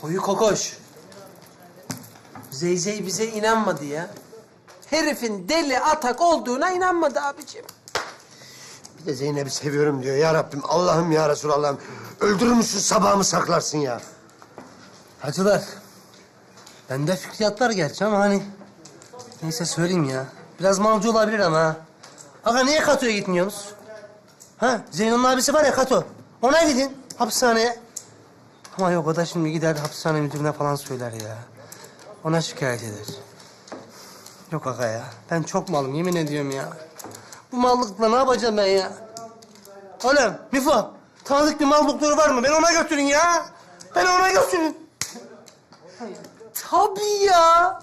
Koyu kokoş. Zeyzey bize inanmadı ya. Herifin deli atak olduğuna inanmadı abicim. Bir de Zeynep'i seviyorum diyor. Ya Rabbim, Allah'ım ya Resulallah'ım. Öldürür müsün sabahımı saklarsın ya. Hacılar. Bende fikriyatlar gerçi ama hani... Neyse söyleyeyim ya. Biraz malcı olabilir ama ha. Aga niye Kato'ya gitmiyorsunuz? Ha Zeyno'nun abisi var ya Kato. Ona gidin hapishaneye. Ama yok o da şimdi gider hapishane müdürüne falan söyler ya. Ona şikayet eder. Yok aga ya. Ben çok malım yemin ediyorum ya. Bu mallıkla ne yapacağım ben ya? Oğlum Mifo. Tanıdık bir mal doktoru var mı? Ben ona götürün ya. Ben ona götürün. Tabii ya.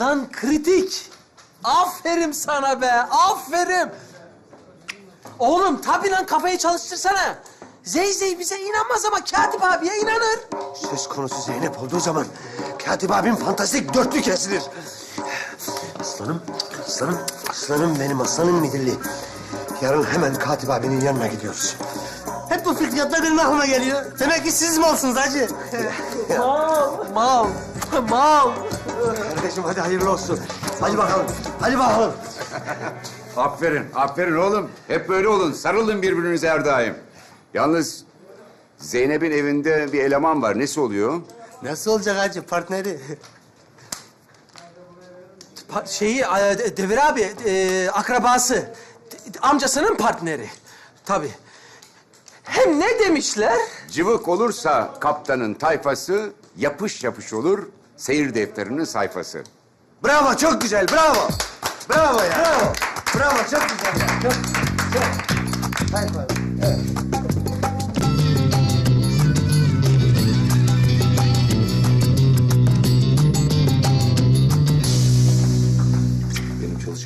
Lan kritik. Aferin sana be, aferin. Oğlum tabii lan kafayı çalıştırsana. Zeyzey bize inanmaz ama Katip abiye inanır. Söz konusu Zeynep olduğu zaman Katip abim fantastik dörtlü kesilir. Aslanım, aslanım, aslanım benim aslanım midilli. Yarın hemen Katip abinin yanına gidiyoruz. Hep bu fikriyatlar benim aklıma geliyor. Demek ki siz malsınız hacı. Mal, mal, mal. Kardeşim hadi hayırlı olsun. Hadi bakalım, hadi bakalım. Aferin, aferin oğlum. Hep böyle olun. Sarılın birbirinize her daim. Yalnız Zeynep'in evinde bir eleman var. Nesi oluyor? Nasıl olacak hacı partneri? Pa- şeyi, e, Devir abi, e, akrabası. D- Amcasının partneri. Tabii. Hem ne demişler? Cıvık olursa kaptanın tayfası, yapış yapış olur seyir defterinin sayfası. Bravo, çok güzel, bravo. Bravo ya. Bravo. Bravo, çok güzel ya. Çok, çok. Hayır, hayır. Evet.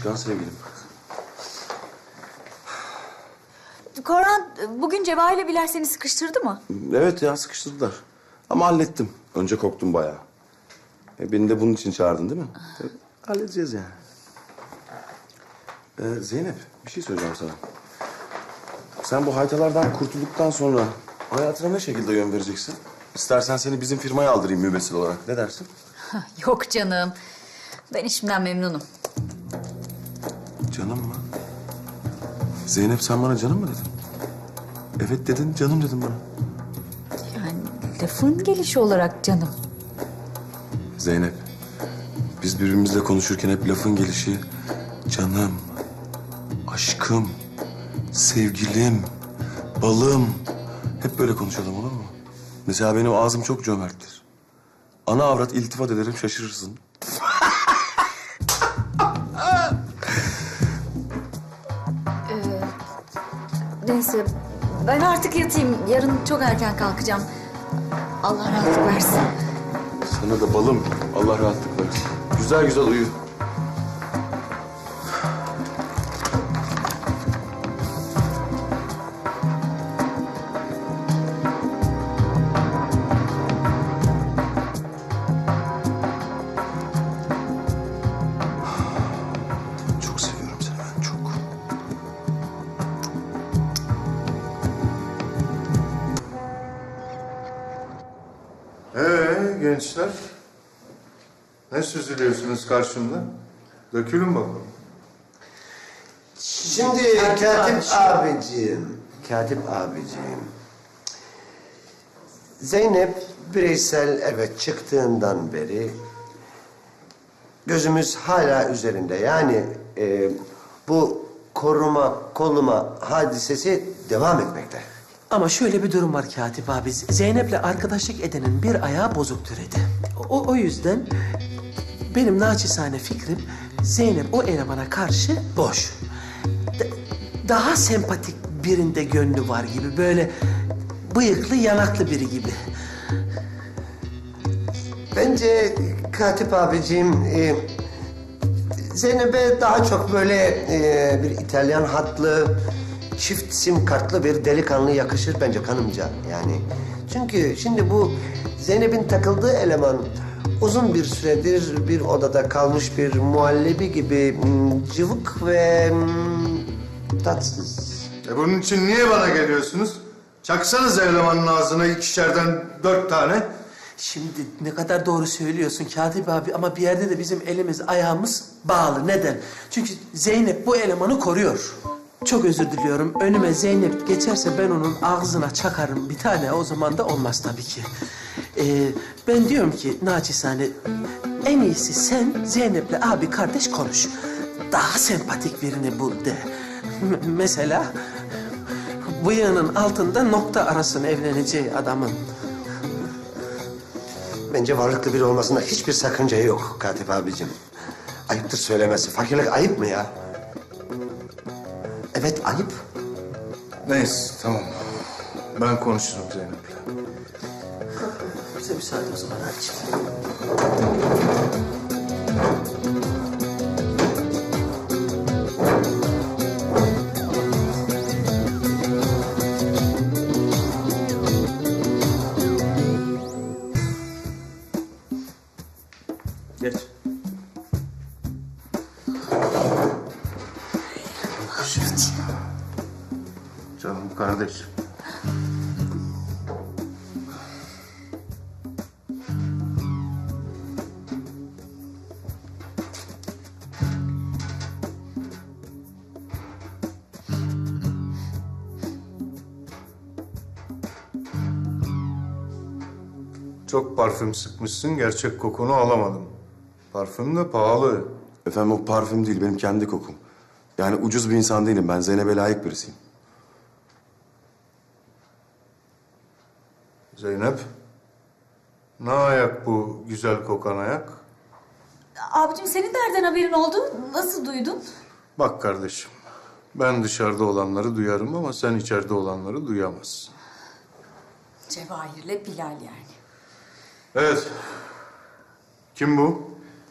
Çalışkan sevgilim. Korhan, bugün Cevahir'le Bilal seni sıkıştırdı mı? Evet ya sıkıştırdılar. Ama hallettim. Önce korktum bayağı. E, beni de bunun için çağırdın değil mi? Halledeceğiz yani. Ee, Zeynep bir şey söyleyeceğim sana. Sen bu haytalardan kurtulduktan sonra hayatına ne şekilde yön vereceksin? İstersen seni bizim firmaya aldırayım mümessil olarak. Ne dersin? Yok canım. Ben işimden memnunum. Zeynep sen bana canım mı dedin? Evet dedin, canım dedin bana. Yani lafın gelişi olarak canım. Zeynep, biz birbirimizle konuşurken hep lafın gelişi canım, aşkım, sevgilim, balım. Hep böyle konuşalım olur mu? Mesela benim ağzım çok cömerttir. Ana avrat iltifat ederim şaşırırsın. Neyse, ben artık yatayım. Yarın çok erken kalkacağım. Allah rahatlık versin. Sana da balım Allah rahatlık versin. Güzel güzel uyu. Ee gençler, ne süzülüyorsunuz karşımda? Dökülün bakalım. Şimdi Katip abicim, Katip abicim. Zeynep bireysel evet çıktığından beri gözümüz hala üzerinde. Yani e, bu koruma, koluma hadisesi devam etmekte. Ama şöyle bir durum var Katip abi. Zeynep'le arkadaşlık edenin bir ayağı bozuk türedi. O, o yüzden benim naçizane fikrim Zeynep o elemana karşı boş. D- daha sempatik birinde gönlü var gibi. Böyle bıyıklı, yanaklı biri gibi. Bence Katip abicim e, Zeynep'e daha çok böyle e, bir İtalyan hatlı, çift sim kartlı bir delikanlı yakışır bence kanımca yani. Çünkü şimdi bu Zeynep'in takıldığı eleman uzun bir süredir bir odada kalmış bir muhallebi gibi mm, cıvık ve mm, tatsız. E bunun için niye bana geliyorsunuz? Çaksanız elemanın ağzına ikişerden dört tane. Şimdi ne kadar doğru söylüyorsun Katip abi ama bir yerde de bizim elimiz ayağımız bağlı. Neden? Çünkü Zeynep bu elemanı koruyor. Çok özür diliyorum. Önüme Zeynep geçerse ben onun ağzına çakarım bir tane. O zaman da olmaz tabii ki. Ee, ben diyorum ki naçizane en iyisi sen Zeynep'le abi kardeş konuş. Daha sempatik birini bul de. M- mesela bıyığının altında nokta arasını evleneceği adamın. Bence varlıklı biri olmasında hiçbir sakınca yok Katip abicim. Ayıptır söylemesi. Fakirlik ayıp mı ya? Evet ayıp. Neyse tamam. Ben konuşurum Zeynep'le. Bize müsaade o zaman Hacı. Canım kardeşim. Çok parfüm sıkmışsın, gerçek kokunu alamadım. Parfüm de pahalı. Efendim o parfüm değil benim kendi kokum. Yani ucuz bir insan değilim ben Zeynep'e layık birisiyim. Zeynep, ne ayak bu güzel kokan ayak? Abicim senin nereden haberin oldu? Nasıl duydun? Bak kardeşim, ben dışarıda olanları duyarım ama sen içeride olanları duyamazsın. Cevahir'le Bilal yani. Evet. Kim bu?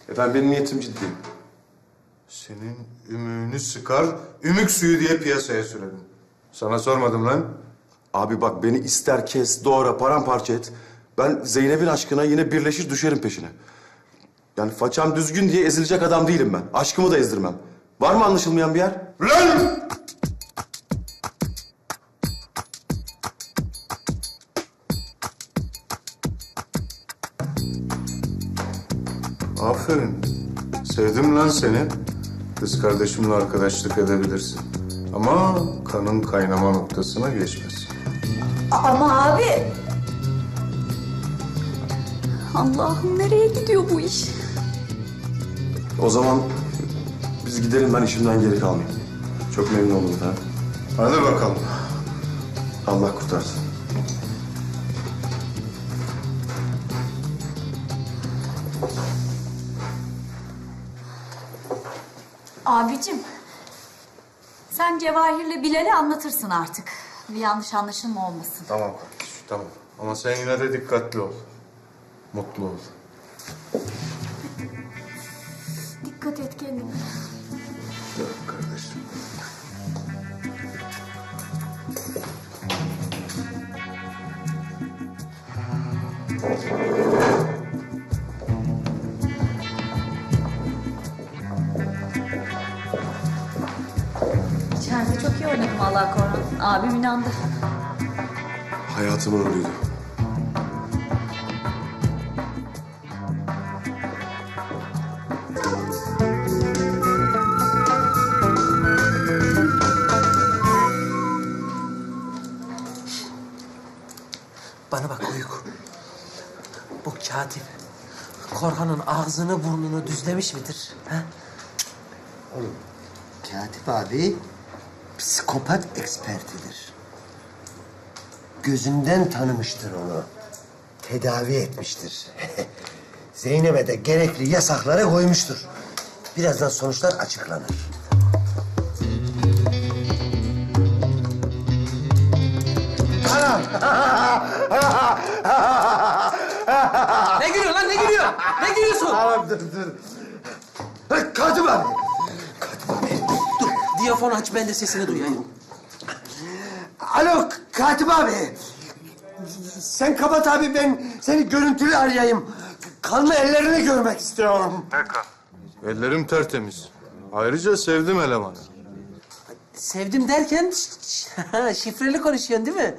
Efendim benim niyetim ciddi. Senin ümüğünü sıkar, ümük suyu diye piyasaya sürerim. Sana sormadım lan. Abi bak beni ister kes, doğra, paramparça et. Ben Zeynep'in aşkına yine birleşir düşerim peşine. Yani façam düzgün diye ezilecek adam değilim ben. Aşkımı da ezdirmem. Var mı anlaşılmayan bir yer? Lan! Aferin. Sevdim lan seni. Kız kardeşimle arkadaşlık edebilirsin. Ama kanın kaynama noktasına geçmesin. Ama abi... Allah'ım nereye gidiyor bu iş? O zaman biz gidelim ben işimden geri kalmayayım. Çok memnun oldum efendim. Hadi bakalım. Allah kurtarsın. Abicim, sen Cevahir'le Bilal'e anlatırsın artık. Bir yanlış anlaşılma olmasın. Tamam kardeşim, tamam. Ama sen yine de dikkatli ol. Mutlu ol. Dikkat et kendine. Yok kardeşim. İçeride Allah Korhan. Abim inandı. Hayatımın rolüydü. Bana bak Uyuk. Bu katip Korhan'ın ağzını burnunu düzlemiş midir? Ha? Oğlum, Katip abi psikopat ekspertidir. Gözünden tanımıştır onu. Tedavi etmiştir. Zeynep'e de gerekli yasakları koymuştur. Birazdan sonuçlar açıklanır. Ne gülüyorsun lan ne gülüyorsun? Ne gülüyorsun? Tamam dur dur. Katip abi. Dur diyafon aç ben de sesini duyayım. Alo Katip abi. Sen kapat abi ben seni görüntülü arayayım. Kanlı ellerini görmek istiyorum. Ellerim tertemiz. Ayrıca sevdim elemanı. Sevdim derken şifreli konuşuyorsun değil mi?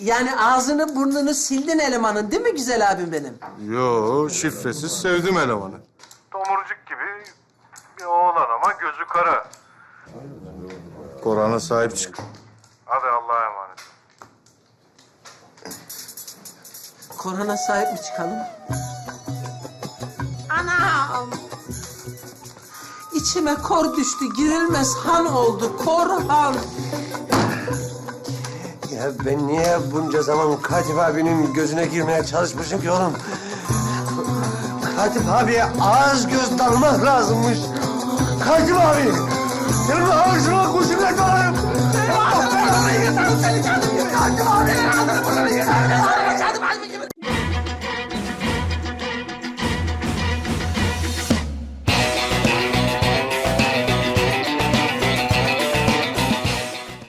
Yani ağzını burnunu sildin elemanın değil mi güzel abim benim? Yo, şifresiz sevdim elemanı. Tomurcuk gibi bir oğlan ama gözü kara. Koran'a sahip çık. Hadi Allah'a emanet. Korona sahip mi çıkalım? Anam! İçime kor düştü, girilmez han oldu, Korhan. Ya ben niye bunca zaman Katip abinin gözüne girmeye çalışmışım ki oğlum? Katip abiye ağız göz dalmak lazımmış. Katip abi! Senin ağzına kurşun yakalarım.